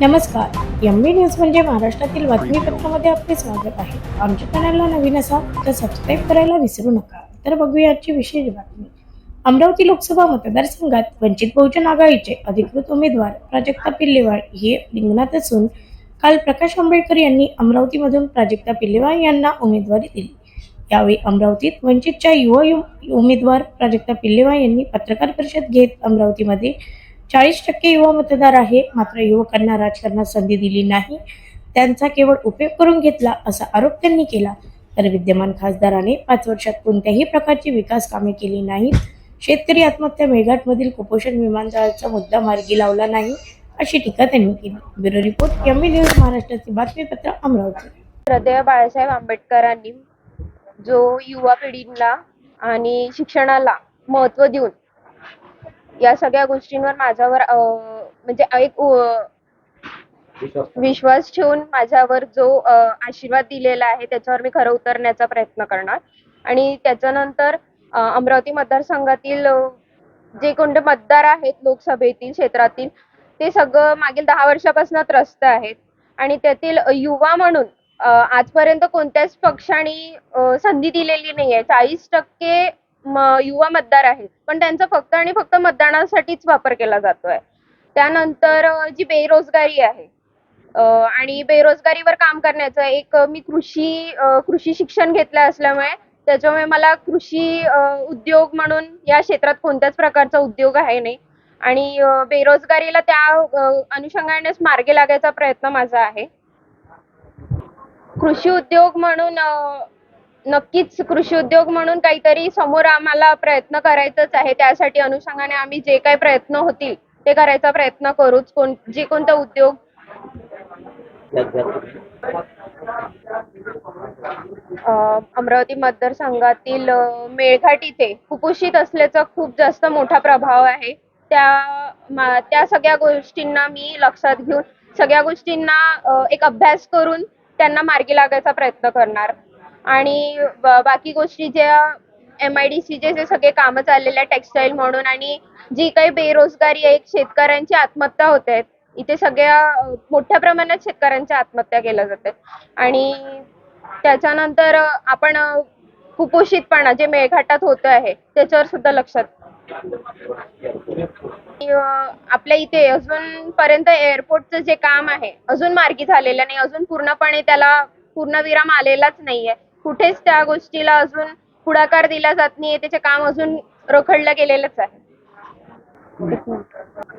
नमस्कार. एम बी न्यूज म्हणजे महाराष्ट्रातील बातमीपत्रामध्ये आपले स्वागत आहे. आमच्या चॅनलला नवीन असाल तर सबस्क्राईब करायला विसरू नका. तर बघूया आजची विशेष बातमी. अमरावती लोकसभा मतदारसंघात वंचित बहुजन आघाडीचे अधिकृत उमेदवार प्राजक्ता पिल्लेवाळ हे रिंगणात असून काल प्रकाश आंबेडकर यांनी अमरावतीमधून प्राजक्ता पिल्लेवाळ यांना उमेदवारी दिली. यावेळी अमरावतीत वंचितच्या युवा उमेदवार प्राजक्ता पिल्लेवाळ यांनी पत्रकार परिषद घेत अमरावतीमध्ये चाळीस टक्के युवा मतदार आहे. मात्र युवकांना राजकारणात संधी दिली नाही. त्यांचा केवळ उपयोग करून घेतला असा आरोप त्यांनी केला. तर विद्यमान खासदाराने पाच वर्षात कोणत्याही प्रकारची विकास कामे केली नाहीत. शेतकरी आत्महत्या मेळघाटमधील कुपोषण विमानतळाचा मुद्दा मार्गी लावला नाही अशी टीका त्यांनी केली. ब्युरो रिपोर्ट एम न्यूज महाराष्ट्राचे बातमीपत्र अमरावती. हृदय बाळासाहेब आंबेडकरांनी जो युवा पिढीला आणि शिक्षणाला महत्त्व देऊन या सगळ्या गोष्टींवर माझ्यावर म्हणजे एक विश्वास ठेवून माझ्यावर जो आशीर्वाद दिलेला आहे त्याच्यावर मी खरं उतरण्याचा प्रयत्न करणार. आणि त्याच्यानंतर अमरावती मतदारसंघातील जे कोणते मतदार आहेत लोकसभेतील क्षेत्रातील ते सगळं मागील दहा वर्षापासून त्रस्त आहेत. आणि त्यातील युवा म्हणून आजपर्यंत कोणत्याच पक्षाने संधी दिलेली नाहीये. चाळीस टक्के युवा मतदार आहेत. पण त्यांचा फक्त आणि फक्त मतदानासाठीच वापर केला जातोय. त्यानंतर जी बेरोजगारी आहे आणि बेरोजगारीवर काम करण्याचं एक मी कृषी कृषी शिक्षण घेतलं असल्यामुळे त्याच्यामुळे मला कृषी उद्योग म्हणून या क्षेत्रात कोणत्याच प्रकारचा उद्योग आहे नाही. आणि बेरोजगारीला त्या अनुषंगानेच मार्गे लागायचा प्रयत्न माझा आहे. कृषी उद्योग म्हणून नक्कीच कृषी उद्योग म्हणून काहीतरी समोर आम्हाला प्रयत्न करायचंच आहे. त्यासाठी अनुषंगाने आम्ही जे काही प्रयत्न होतील ते करायचा प्रयत्न करूच. कोण जे कोणता उद्योग अ, अमरावती मतदारसंघातील अ, मेळघाट इथे कुपोषित असल्याचा खूप जास्त मोठा प्रभाव आहे. त्या मा- त्या सगळ्या गोष्टींना मी लक्षात घेऊन सगळ्या गोष्टींना अ, एक अभ्यास करून त्यांना मार्गी लागायचा प्रयत्न करणार. आणि बाकी गोष्टी ज्या एम आय डी सीचे जे सगळे कामं चाललेले आहेत टेक्सटाईल म्हणून आणि जी काही बेरोजगारी आहे शेतकऱ्यांची आत्महत्या होत आहेत इथे सगळ्या मोठ्या प्रमाणात शेतकऱ्यांच्या आत्महत्या केल्या जातात आणि त्याच्यानंतर आपण कुपोषितपणा जे मेळघाटात होत आहे त्याच्यावर सुद्धा लक्षात आपल्या इथे अजून पर्यंत एअरपोर्टचं जे काम आहे अजून मार्गी झालेलं नाही अजून पूर्णपणे त्याला पूर्णविराम आलेलाच नाहीये. कुठेच त्या गोष्टीला अजून पुढाकार दिला जात नाहीये. त्याचे काम अजून रखडलं गेलेलंच आहे.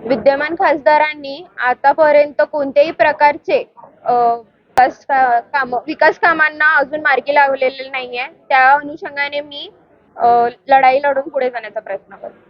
विद्यमान खासदारांनी आतापर्यंत कोणत्याही प्रकारचे विकास काम विकास कामांना अजून मार्गी लावलेले नाहीये. त्या अनुषंगाने मी लढाई लढून पुढे जाण्याचा प्रयत्न करते.